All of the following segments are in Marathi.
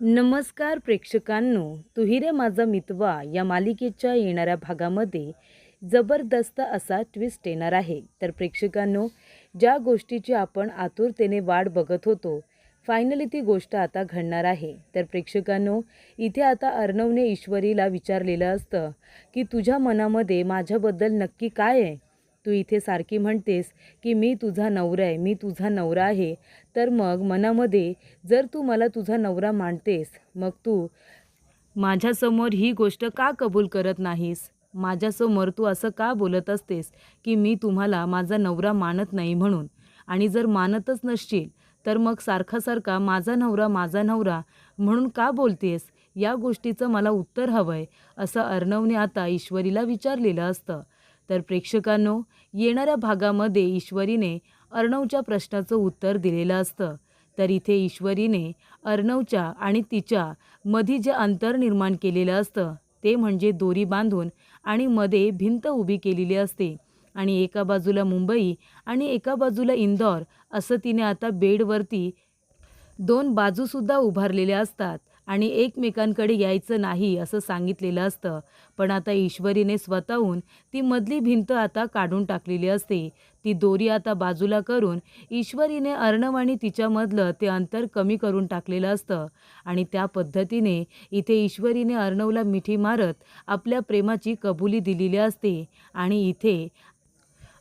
नमस्कार प्रेक्षकांनो तुही रे माझा मितवा या मालिकेच्या येणाऱ्या भागामध्ये जबरदस्त असा ट्विस्ट येणार आहे. तर प्रेक्षकांनो ज्या गोष्टीची आपण आतुरतेने वाट बघत होतो फायनली ती गोष्ट आता घडणार आहे. तर प्रेक्षकांनो इथे आता अर्णवने ईश्वरीला विचारलेलं असतं की तुझ्या मनामध्ये माझ्याबद्दल नक्की काय आहे? तू इथे सारखी म्हणतेस की मी तुझा नवरा आहे मी तुझा नवरा आहे. तर मग मनामध्ये जर तू मला तुझा नवरा मानतेस मग तू माझ्यासमोर ही गोष्ट का कबूल करत नाहीस? माझ्यासमोर तू असं का बोलत असतेस की मी तुम्हाला माझा नवरा मानत नाही म्हणून? आणि जर मानतच नसशील तर मग सारखा सारखा माझा नवरा माझा नवरा म्हणून का बोलतेस? या गोष्टीचं मला उत्तर हवं आहे असं अर्णवने आता ईश्वरीला विचारलेलं असतं. तर प्रेक्षकांनो येणाऱ्या भागामध्ये ईश्वरीने अर्णवच्या प्रश्नाचं उत्तर दिलेलं असतं. तर इथे ईश्वरीने अर्णवच्या आणि तिच्या मधी जे अंतर निर्माण केलेलं असतं ते म्हणजे दोरी बांधून आणि मध्ये भिंत उभी केलेली असते. आणि एका बाजूला मुंबई आणि एका बाजूला इंदौर असं तिने आता बेडवरती दोन बाजूसुद्धा उभारलेल्या असतात. आणि एकमेकांकडे यायचं नाही असं सांगितलेलं असतं. पण आता ईश्वरीने स्वतःहून ती मधली भिंत आता काढून टाकलेली असते. ती दोरी आता बाजूला करून ईश्वरीने अर्णव आणि तिच्यामधलं ते अंतर कमी करून टाकलेलं असतं. आणि त्या पद्धतीने इथे ईश्वरीने अर्णवला मिठी मारत आपल्या प्रेमाची कबुली दिलेली असते. आणि इथे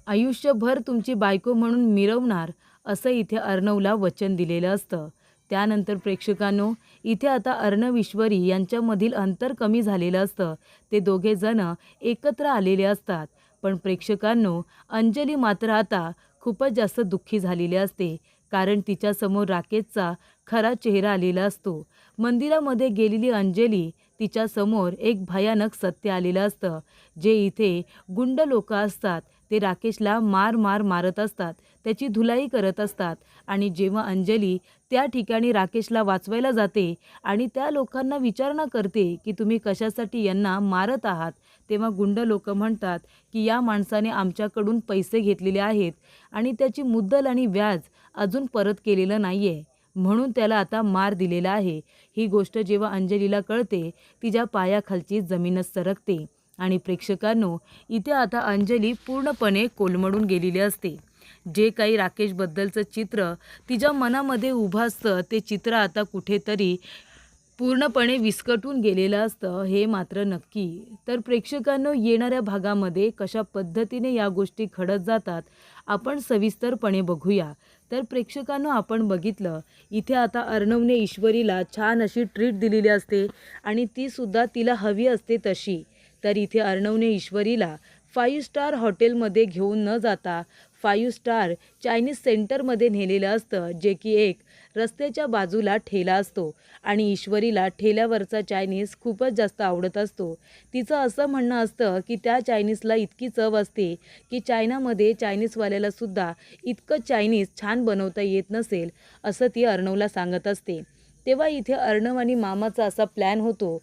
आयुष्यभर तुमची बायको म्हणून मिरवणार असं इथे अर्णवला वचन दिलेलं असतं. त्यानंतर प्रेक्षकांनो इथे आता अर्णव ईश्वरी यांच्यामधील अंतर कमी झालेलं असतं. ते दोघे जण एकत्र आलेले असतात. पण प्रेक्षकांनो अंजली मात्र आता खूपच जास्त दुःखी झालेली असते. कारण तिच्यासमोर राकेशचा खरा चेहरा आलेला असतो. मंदिरामध्ये गेलेली अंजली तिच्यासमोर एक भयानक सत्य आलेलं असतं. जे इथे गुंड लोक असतात ते राकेशला मार मार मारत असतात त्याची धुलाई करत असतात. आणि जेव्हा अंजली त्या ठिकाणी राकेशला वाचवायला जाते आणि त्या लोकांना विचारणा करते की तुम्ही कशासाठी यांना मारत आहात. तेव्हा गुंड लोक म्हणतात की या माणसाने आमच्याकडून पैसे घेतलेले आहेत आणि त्याची मुद्दल आणि व्याज अजून परत केलेलं नाही आहे म्हणून त्याला आता मार दिलेला आहे. ही गोष्ट जेव्हा अंजलीला कळते तिच्या पायाखालची जमीनच सरकते. आणि प्रेक्षकांनो इथे आता अंजली पूर्णपणे कोलमडून गेलेली असते. जे काही राकेशबद्दलचं चित्र तिच्या मनामध्ये उभं असतं ते चित्र आता कुठेतरी पूर्णपणे विस्कटून गेलेलं असतं हे मात्र नक्की. तर प्रेक्षकांनो येणाऱ्या भागामध्ये कशा पद्धतीने या गोष्टी घडत जातात आपण सविस्तरपणे बघूया. तर प्रेक्षकांनो आपण बघितलं इथे आता अर्णवने ईश्वरीला छान अशी ट्रीट दिलेली असते आणि तीसुद्धा तिला हवी असते तशी. तर इथे अर्णवने ईश्वरीला फाईव्ह स्टार हॉटेलमध्ये घेऊन न जाता फाईव्ह स्टार चायनीज सेंटरमध्ये नेलेलं असतं जे की एक रस्त्याच्या बाजूला ठेला असतो आणि ईश्वरीला ठेल्यावरचा चायनीज खूपच जास्त आवडत असतो. तिचं असं म्हणणं असतं की त्या चायनीजला इतकी चव असते की चायनामध्ये चायनीजवाल्याला सुद्धा इतकं चायनीज छान बनवता येत नसेल असं ती अर्णवला सांगत असते. तेव्हा इथे अर्णव आणि मामाचा असा प्लॅन होतो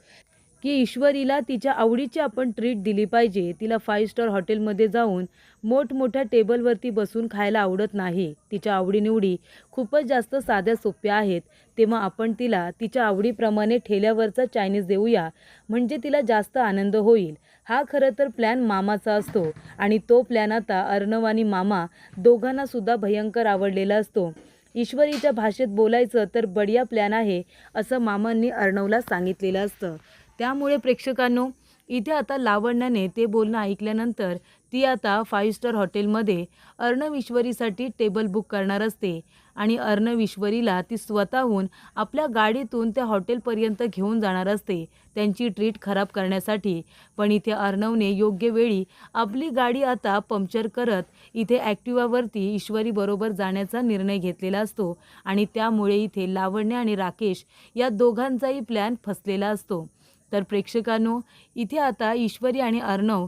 की ईश्वरीला तिच्या आवडीची आपण ट्रीट दिली पाहिजे. तिला फाईव्ह स्टार हॉटेलमध्ये जाऊन मोठमोठ्या टेबलवरती बसून खायला आवडत नाही. तिच्या आवडीनिवडी खूपच जास्त साध्या सोप्या आहेत. तेव्हा आपण तिला तिच्या आवडीप्रमाणे ठेल्यावरचा चायनीज देऊया. म्हणजे तिला जास्त आनंद होईल. हा खरं तर प्लॅन मामाचा असतो. आणि तो प्लॅन आता अर्णव आणि मामा दोघांनासुद्धा भयंकर आवडलेला असतो. ईश्वरीच्या भाषेत बोलायचं तर बढिया प्लॅन आहे असं मामांनी अर्णवला सांगितलेलं असतं. त्यामुळे प्रेक्षकांनो इथे आता लावण्याने ते बोलणं ऐकल्यानंतर ती आता फाईव्ह स्टार हॉटेलमध्ये अर्णविश्वरीसाठी टेबल बुक करणार असते आणि अर्णविश्वरीला ती स्वतःहून आपल्या गाडीतून त्या हॉटेलपर्यंत घेऊन जाणार असते. त्यांची ट्रीट खराब करण्यासाठी. पण इथे अर्णवने योग्य वेळी आपली गाडी आता पंक्चर करत इथे ॲक्टिवावरती ईश्वरीबरोबर जाण्याचा निर्णय घेतलेला असतो आणि त्यामुळे इथे लावण्य आणि राकेश या दोघांचाही प्लॅन फसलेला असतो. तर प्रेक्षकांनो इथे आता ईश्वरी आणि अर्णव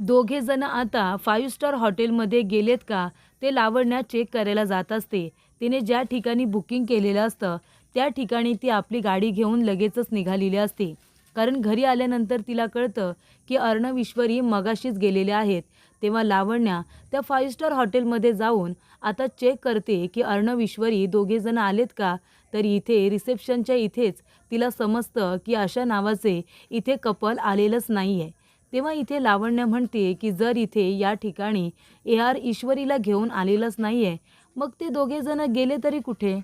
दोघेजणं आता फाईव्ह स्टार हॉटेलमध्ये गेलेत का ते लावण्या चेक करायला जात असते. तिने ज्या ठिकाणी बुकिंग केलेलं असतं त्या ठिकाणी ती आपली गाडी घेऊन लगेचच निघालेली असते. कारण घरी आल्यानंतर तिला कळतं की अर्णव ईश्वरी मगाशीच गेलेले आहेत. तेव्हा लावण्या त्या फाईव्ह स्टार हॉटेलमध्ये जाऊन आता चेक करते की अर्णव ईश्वरी दोघेजण आलेत का तर इथे रिसेप्शनच्या इथेच तिला समजतं की अशा नावाचे इथे कपल आलेलंच नाही आहे तेव्हा इथे लावण्य म्हणते की जर इथे या ठिकाणी ए आर ईश्वरीला घेऊन आलेलंच नाही आहे मग ते दोघेजणं गेले तरी कुठे?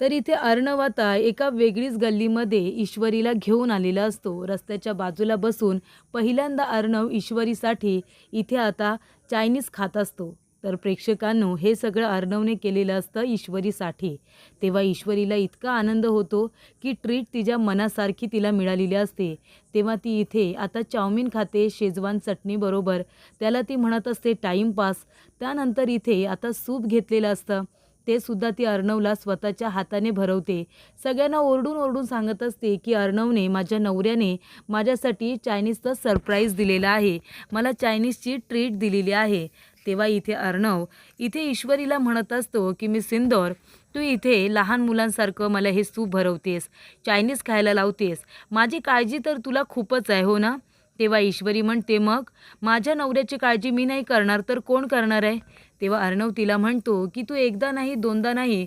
तर इथे अर्णव आता एका वेगळीच गल्लीमध्ये ईश्वरीला घेऊन आलेला असतो. रस्त्याच्या बाजूला बसून पहिल्यांदा अर्णव ईश्वरीसाठी इथे आता चायनीज खात असतो. तर प्रेक्षकांनो हे सगळं अर्णवने केलेलं असतं ईश्वरीसाठी. तेव्हा ईश्वरीला इतका आनंद होतो की ट्रीट तिच्या मनासारखी तिला मिळालेली असते. तेव्हा ती इथे आता चाऊमिन खाते शेजवान चटणीबरोबर त्याला ती म्हणत असते टाईमपास त्यानंतर इथे आता सूप घेतलेलं असतं. ते सुद्धा ती अर्णवला स्वतःच्या हाताने भरवते. सगळ्यांना ओरडून ओरडून सांगत असते की अर्णवने माझ्या नवऱ्याने माझ्यासाठी चायनीजचं सरप्राईज दिलेलं आहे. मला चायनीजची ट्रीट दिलेली आहे. तेव्हा इथे अर्णव इथे ईश्वरीला म्हणत असतो की मी सिंदोर तू इथे लहान मुलांसारखं मला हे सूप भरवतेस चायनीज खायला लावतेस. माझी काळजी तर तुला खूपच आहे हो ना? तेव्हा ईश्वरी म्हणते मग? माझ्या नवऱ्याची काळजी मी नाही करणार तर कोण करणार आहे? तेव्हा अर्णव तिला म्हणतो की तू एकदा नाही दोनदा नाही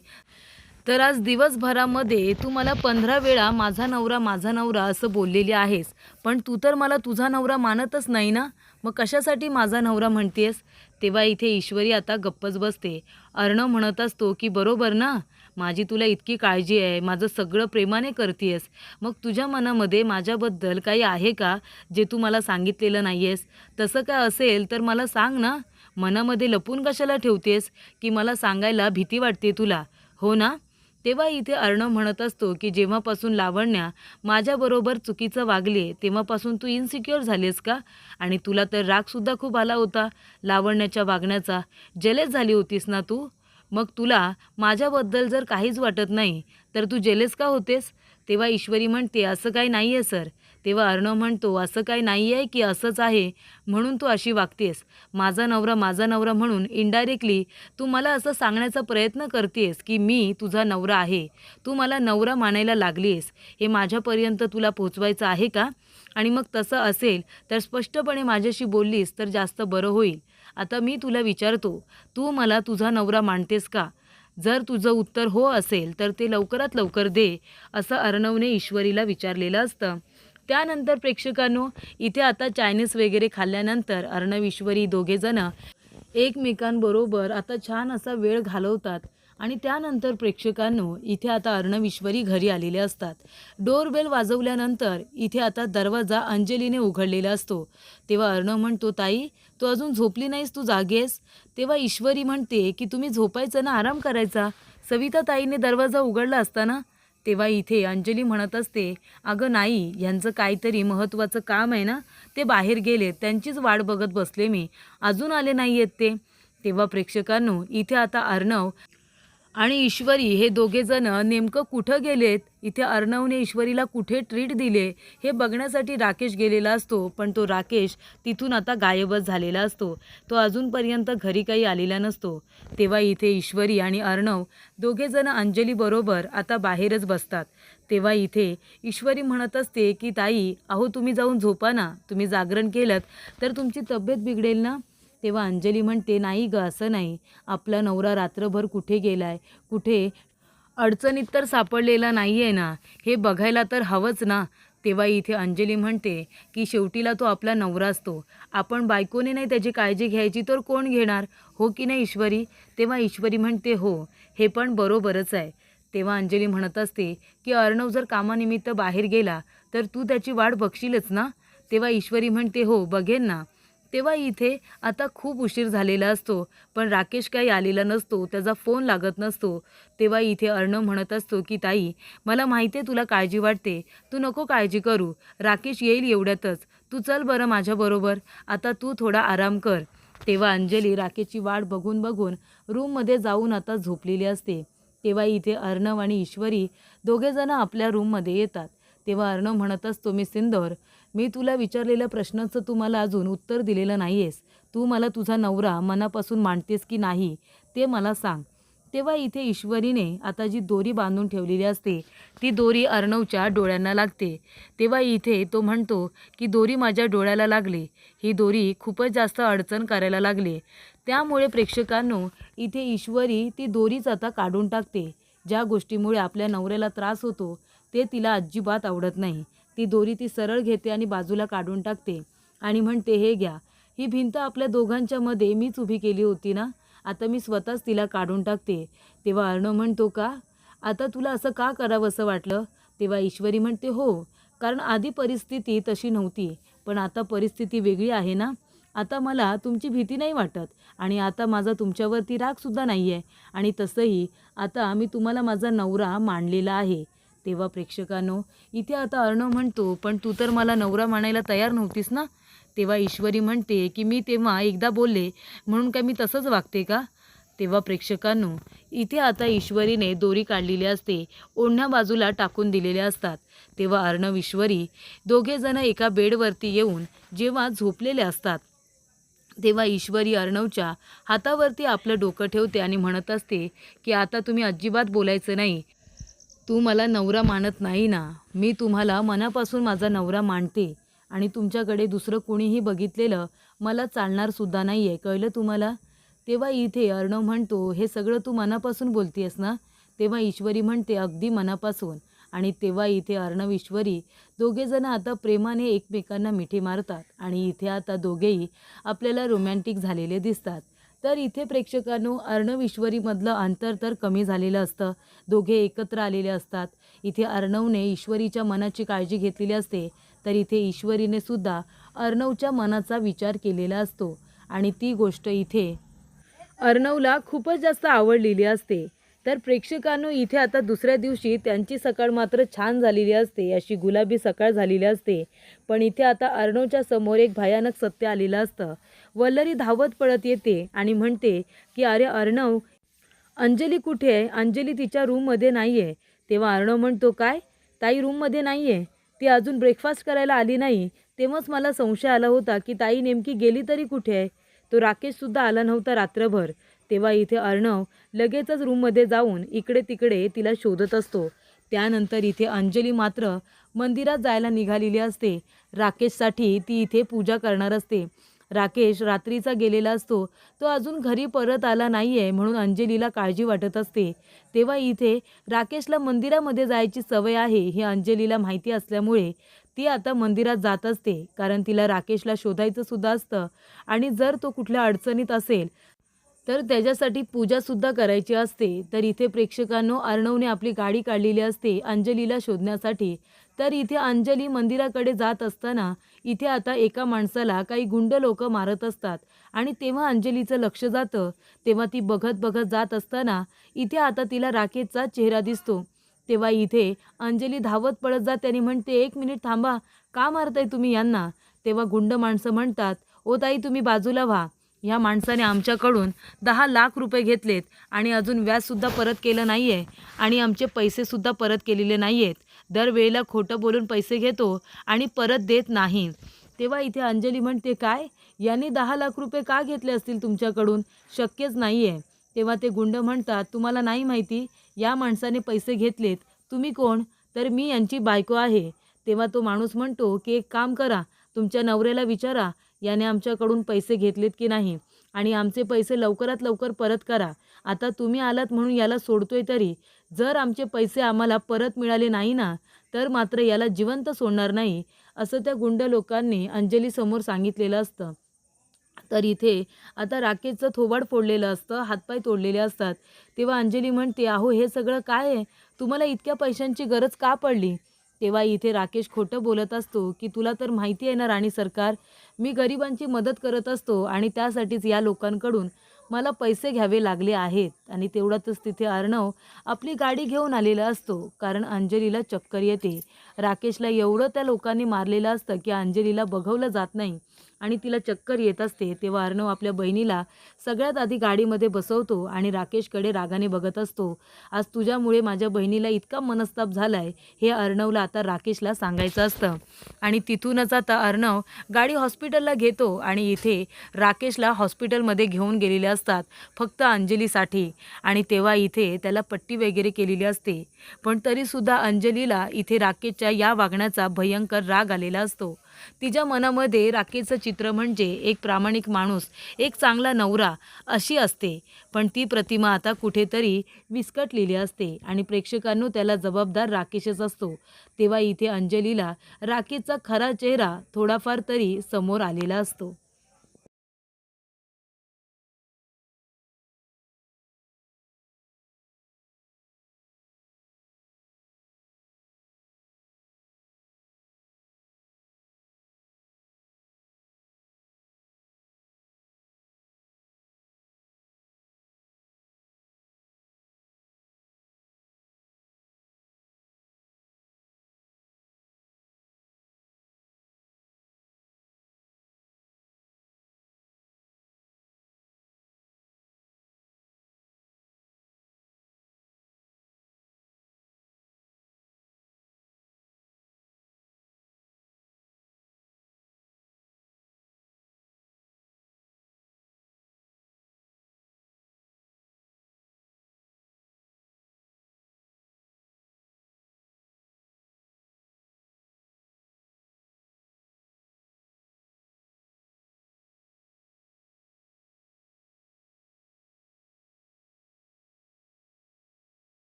तर आज दिवसभरामध्ये तू मला पंधरा वेळा माझा नवरा माझा नवरा असं बोललेली आहेस. पण तू तर मला तुझा नवरा मानतच नाही ना? मग कशासाठी माझा नवरा म्हणतेस? तेव्हा इथे ईश्वरी आता गप्पच बसते. अर्णव म्हणत असतो की बरोबर ना? माझी तुला इतकी काळजी आहे. माझं सगळं प्रेमाने करतेस. मग तुझ्या मनामध्ये माझ्याबद्दल काही आहे का जे तू मला सांगितलेलं नाही आहेस तसं काय असेल तर मला सांग ना. मनामध्ये लपून कशाला ठेवतेस? की मला सांगायला भीती वाटते तुला. हो ना? तेव्हा इथे अर्णव म्हणत असतो की जेव्हापासून लावण्या माझ्याबरोबर चुकीचं वागले तेव्हापासून तू इन्सिक्युअर झालीस का? आणि तुला तर रागसुद्धा खूप आला होता. लावण्याच्या वागण्याचा. जलेस झाली होतीस ना तू? मग तुला माझ्याबद्दल जर काहीच वाटत नाही तर तू जेलेस का होतेस? तेव्हा ईश्वरी म्हणते असं काही नाही आहे सर. तेव्हा अर्णव म्हणतो असं काही नाही आहे की असंच आहे म्हणून तू अशी वागतेस. माझा नवरा माझा नवरा म्हणून इनडायरेक्टली तू मला असं सांगण्याचा प्रयत्न करतेस की मी तुझा नवरा आहे. तू मला नवरा मानायला लागलीस हे माझ्यापर्यंत तुला पोचवायचं आहे का? आणि मग तसं असेल तर स्पष्टपणे माझ्याशी बोललीस तर जास्त बरं होईल. आता मी तुला विचारतो तू मला तुझा नवरा मानतेस का? जर तुझं उत्तर हो असेल तर ते लवकरात लवकर दे असं अर्णवने ईश्वरीला विचारलेलं असतं. त्यानंतर प्रेक्षकांनो इथे आता चायनीज वगैरे खाल्ल्यानंतर अर्णव ईश्वरी दोघेजणं एकमेकांबरोबर आता छान असा वेळ घालवतात. आणि त्यानंतर प्रेक्षकांनो इथे आता अर्णविश्वरी घरी आलेले असतात. डोरबेल वाजवल्यानंतर इथे आता दरवाजा अंजलीने उघडलेला असतो. तेव्हा अर्णव म्हणतो ताई तू अजून झोपली नाहीस तू जागेस. तेव्हा ईश्वरी म्हणते की तुम्ही झोपायचं ना आराम करायचा? सविता ताईने दरवाजा उघडला असताना तेव्हा इथे अंजली म्हणत असते अगं नाही यांचं काहीतरी महत्त्वाचं काम आहे ना ते बाहेर गेले त्यांचीच वाट बघत बसले मी. अजून आले नाही आहेत ते. तेव्हा प्रेक्षकांनो इथे आता अर्णव आणि ईश्वरी हे दोघेजण नेमकं कुठं गेलेत? इथे अर्णवने ईश्वरीला कुठे ट्रीट दिले? हे बघण्यासाठी राकेश गेलेला असतो पण तो राकेश तिथून आता गायबच झालेला असतो. तो अजूनपर्यंत घरी काही आलेला नसतो. तेव्हा इथे ईश्वरी आणि अर्णव दोघेजण अंजलीबरोबर आता बाहेरच बसतात. तेव्हा इथे ईश्वरी म्हणत असते की ताई अहो तुम्ही जाऊन झोपा ना. तुम्ही जागरण केलं तर तुमची तब्येत बिघडेल ना? तेव्हा अंजली म्हणते नाही ग असं नाही. आपला नवरा रात्रभर कुठे गेलाय? कुठे? अडचणीत तर सापडलेला नाही आहे ना. हे बघायला तर हवंच ना. तेव्हा इथे अंजली म्हणते की शेवटीला तो आपला नवरा असतो. आपण बायकोने नाही त्याची काळजी घ्यायची तर कोण घेणार? हो की नाही ईश्वरी? तेव्हा ईश्वरी म्हणते हो हे पण बरोबरच आहे. तेव्हा अंजली म्हणत असते की अर्णव जर कामानिमित्त बाहेर गेला तर तू त्याची वाट बघशीलच ना? तेव्हा ईश्वरी म्हणते हो बघेन ना. तेव्हा इथे आता खूप उशीर झालेला असतो. पण राकेश काही आलेला नसतो त्याचा फोन लागत नसतो. तेव्हा इथे अर्णव म्हणत असतो की ताई मला माहिती आहे तुला काळजी वाटते. तू नको काळजी करू. राकेश येईल एवढ्यातच. तू चल बरं माझ्याबरोबर आता तू थोडा आराम कर. तेव्हा अंजली राकेशची वाट बघून बघून रूममध्ये जाऊन आता झोपलेली असते. तेव्हा इथे अर्णव आणि ईश्वरी दोघेजणं आपल्या रूममध्ये येतात. तेव्हा अर्णव म्हणत असतो मी सिंदोर मी तुला विचारलेल्या प्रश्नाचं तू मला अजून उत्तर दिलेलं नाही आहेस तू मला तुझा नवरा मनापासून मानतेस की नाही ते मला सांग. तेव्हा इथे ईश्वरीने आता जी दोरी बांधून ठेवलेली असते. ती दोरी अर्णवच्या डोळ्यांना लागते. तेव्हा इथे तो म्हणतो की दोरी माझ्या डोळ्याला लागली. ही दोरी खूपच जास्त अडचण करायला लागली. त्यामुळे प्रेक्षकांनो इथे ईश्वरी ती दोरीच आता काढून टाकते. ज्या गोष्टीमुळे आपल्या नवऱ्याला त्रास होतो ते तिला अजिबात आवडत नाही. ती दोरी ती सरळ घेते आणि बाजूला काढून टाकते. आणि म्हणते हे घ्या ही भिंत आपल्या दोघांच्या मध्ये मीच उभी केली होती ना? आता मी स्वतःच तिला काढून टाकते. तेव्हा अर्णव म्हणतो का? आता तुला असं का करावं असं वाटलं? तेव्हा ईश्वरी म्हणते हो कारण आधी परिस्थिती तशी नव्हती पण आता परिस्थिती वेगळी आहे ना? आता मला तुमची भीती नाही वाटत आणि आता माझा तुमच्यावरती रागसुद्धा नाही आहे आणि तसंही आता मी तुम्हाला माझा नवरा मानलेला आहे. तेव्हा प्रेक्षकांनो इथे आता अर्णव म्हणतो पण तू तर मला नवरा मानायला तयार नव्हतीस ना? तेव्हा ईश्वरी म्हणते की मी तेव्हा एकदा बोलले म्हणून काय मी तसंच वागते का? तेव्हा प्रेक्षकांनो इथे आता ईश्वरीने दोरी काढलेली असते ओढण्या बाजूला टाकून दिलेल्या असतात. तेव्हा अर्णव ईश्वरी दोघेजण एका बेडवरती येऊन जेव्हा झोपलेले असतात तेव्हा ईश्वरी अर्णवच्या हातावरती आपलं डोकं ठेवते आणि म्हणत असते की आता तुम्ही अजिबात बोलायचं नाही तू मला नवरा मानत नाही ना. मी तुम्हाला मनापासून माझा नवरा मानते. आणि तुमच्याकडे दुसरं कोणीही बघितलेलं मला चालणार सुद्धा नाही आहे कळलं तुम्हाला? तेव्हा इथे अर्णव म्हणतो हे सगळं तू मनापासून बोलतेस ना? तेव्हा ईश्वरी म्हणते अगदी मनापासून. आणि तेव्हा इथे अर्णव ईश्वरी दोघेजण आता प्रेमाने एकमेकांना मिठी मारतात. आणि इथे आता दोघेही आपल्याला रोमॅन्टिक झालेले दिसतात. तर इथे प्रेक्षकांनो अर्णव ईश्वरीमधलं अंतर तर कमी झालेलं असतं. दोघे एकत्र आलेले असतात. इथे अर्णवने ईश्वरीच्या मनाची काळजी घेतलेली असते. तर इथे ईश्वरीने सुद्धा अर्णवच्या मनाचा विचार केलेला असतो. आणि ती गोष्ट इथे अर्णवला खूपच जास्त आवडलेली असते. तर प्रेक्षकांनो इथे आता दुसऱ्या दिवशी त्यांची सकाळ मात्र छान झालेली असते. अशी गुलाबी सकाळ झालेली असते. पण इथे आता अर्णवच्या समोर एक भयानक सत्य आलेलं असतं. वल्लरी धावत पळत येते आणि म्हणते की अरे अर्णव अंजली कुठे आहे? अंजली तिच्या रूममध्ये नाही आहे तेव्हा अर्णव म्हणतो काय? ताई रूममध्ये नाही आहे ती अजून ब्रेकफास्ट करायला आली नाही. तेव्हाच मला संशय आला होता की ताई नेमकी गेली तरी कुठे आहे? तो राकेशसुद्धा आला नव्हता रात्रभर. तेव्हा इथे अर्णव लगेचच रूममध्ये जाऊन इकडे तिकडे तिला शोधत असतो. त्यानंतर इथे अंजली मात्र मंदिरात जायला निघालेली असते. राकेशसाठी ती इथे पूजा करणार असते. राकेश रात्रीचा गेलेला असतो. तो अजून घरी परत आला नाही आहे म्हणून अंजलीला काळजी वाटत असते. तेव्हा इथे राकेशला मंदिरामध्ये जायची सवय आहे हे अंजलीला माहिती असल्यामुळे ती आता मंदिरात जात असते. कारण तिला राकेशला शोधायचं सुद्धा असतं. आणि जर तो कुठल्या अडचणीत असेल तर त्याच्यासाठी पूजासुद्धा करायची असते. तर इथे प्रेक्षकांनो अर्णवने आपली गाडी काढलेली असते अंजलीला शोधण्यासाठी. तर इथे अंजली मंदिराकडे जात असताना इथे आता एका माणसाला काही गुंड लोक मारत असतात. आणि तेव्हा अंजलीचं लक्ष जातं. तेव्हा ती बघत बघत जात असताना इथे आता तिला राकेशचा चेहरा दिसतो. तेव्हा इथे अंजली धावत पळत जाते आणि म्हणते एक मिनिट थांबा. का मारताय तुम्ही यांना? तेव्हा गुंड माणसं म्हणतात ओ ताई तुम्ही बाजूला व्हा. ह्या माणसाने आमच्याकडून दहा लाख रुपये घेतलेत आणि अजून व्याजसुद्धा परत केलं नाही आहे आणि आमचे पैसेसुद्धा परत केलेले नाही आहेत दरवेळेला खोटं बोलून पैसे घेतो आणि परत देत नाही. तेव्हा इथे अंजली म्हणते काय? यांनी दहा लाख रुपये का घेतले असतील तुमच्याकडून? शक्यच नाही आहे तेव्हा ते गुंड म्हणतात तुम्हाला नाही माहिती या माणसाने पैसे घेतलेत. तुम्ही कोण? तर मी यांची बायको आहे. तेव्हा तो माणूस म्हणतो की एक काम करा तुमच्या नवऱ्याला विचारा याने आमच्याकडून पैसे घेतलेत की नाही? आणि आमचे पैसे लवकरात लवकर परत करा. आता तुम्ही आलात म्हणून याला सोडतोय तरी. जर आमचे पैसे आम्हाला परत मिळाले नाही ना तर मात्र याला जिवंत सोडणार नाही असं त्या गुंड लोकांनी अंजलीसमोर सांगितलेलं असतं. तर इथे आता राकेशचं थोबाड फोडलेलं असतं हातपाय तोडलेले असतात. तेव्हा अंजली म्हणते अहो हे सगळं काय आहे? तुम्हाला इतक्या पैशांची गरज का पडली? तेव्हा इथे राकेश खोटं बोलत असतो की तुला तर माहिती आहे ना राणी सरकार मी गरिबांची मदत करत असतो आणि त्यासाठीच या लोकांकडून मला पैसे घ्यावे लागले आहेत आणि तेवढ्यातच तिथे अर्णव आपली गाडी घेऊन आलेला असतो कारण अंजलीला चक्कर येते. राकेशला एवढं त्या लोकांनी मारलेलं असतं की अंजलीला बघवलं जात नाही. आणि तिला चक्कर येत असते तेव्हा अर्णव आपल्या बहिणीला सगळ्यात आधी गाडीमध्ये बसवतो आणि राकेशकडे रागाने बघत असतो. आज तुझ्यामुळे माझ्या बहिणीला इतका मनस्ताप झालाय हे अर्णवला आता राकेशला सांगायचं असतं. आणि तिथूनच आता अर्णव गाडी हॉस्पिटलला घेतो आणि इथे राकेशला हॉस्पिटलमध्ये घेऊन गेलेले असतात फक्त अंजलीसाठी. आणि तेव्हा इथे त्याला पट्टी वगैरे केलेली असते. पण तरीसुद्धा अंजलीला इथे राकेशच्या या वागण्याचा भयंकर राग आलेला असतो. तिच्या मनामध्ये राकेशचं चित्र म्हणजे एक प्रामाणिक माणूस एक चांगला नवरा अशी असते. पण ती प्रतिमा आता कुठेतरी विस्कटलेली असते आणि प्रेक्षकांनो त्याला जबाबदार राकेशच असतो. तेव्हा इथे अंजलीला राकेशचा खरा चेहरा थोडाफार तरी समोर आलेला असतो.